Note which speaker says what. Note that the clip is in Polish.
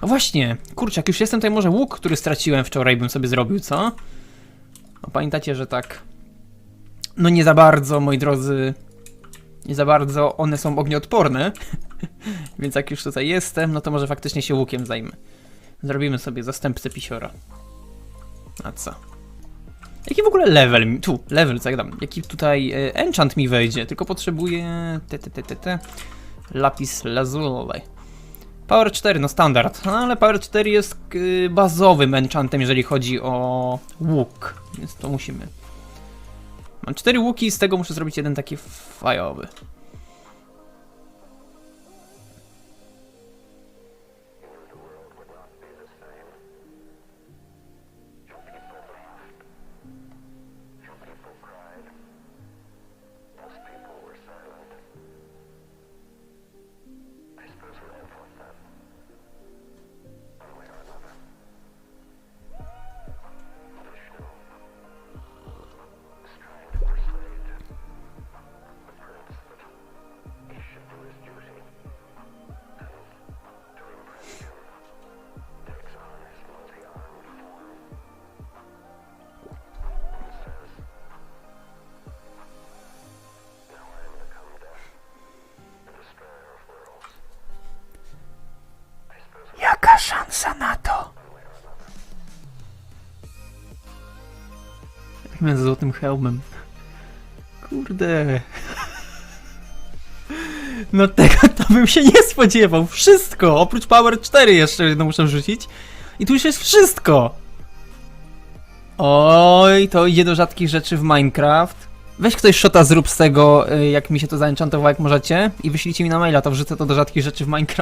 Speaker 1: A właśnie, kurczę, jak już jestem tutaj, może łuk, który straciłem wczoraj, bym sobie zrobił, co? No, pamiętacie, że tak. No nie za bardzo, moi drodzy. Nie za bardzo one są ognioodporne. Więc jak już tutaj jestem, no to może faktycznie się łukiem zajmę. Zrobimy sobie zastępcę pisiora. A co? Jaki w ogóle level mi... Tu, level, co jak dam? Jaki tutaj e, enchant mi wejdzie? Tylko potrzebuję... Te, te, te, te, te. Lapis lazuli. Power 4, no standard. No ale Power 4 jest y, bazowym enchantem, jeżeli chodzi o łuk. Więc to musimy. Mam 4 łuki i z tego muszę zrobić jeden taki fajowy. Szansa na to? Takim z złotym hełmem. Kurde. No tego to bym się nie spodziewał. Wszystko! Oprócz Power 4 jeszcze jedno muszę rzucić. I tu już jest wszystko! Oj, to idzie do rzadkich rzeczy w Minecraft. Weź ktoś shota zrób z tego, y, jak mi się to zaenchantowało, jak możecie. I wyślijcie mi na maila, to wrzucę to do rzadkich rzeczy w Minecraft.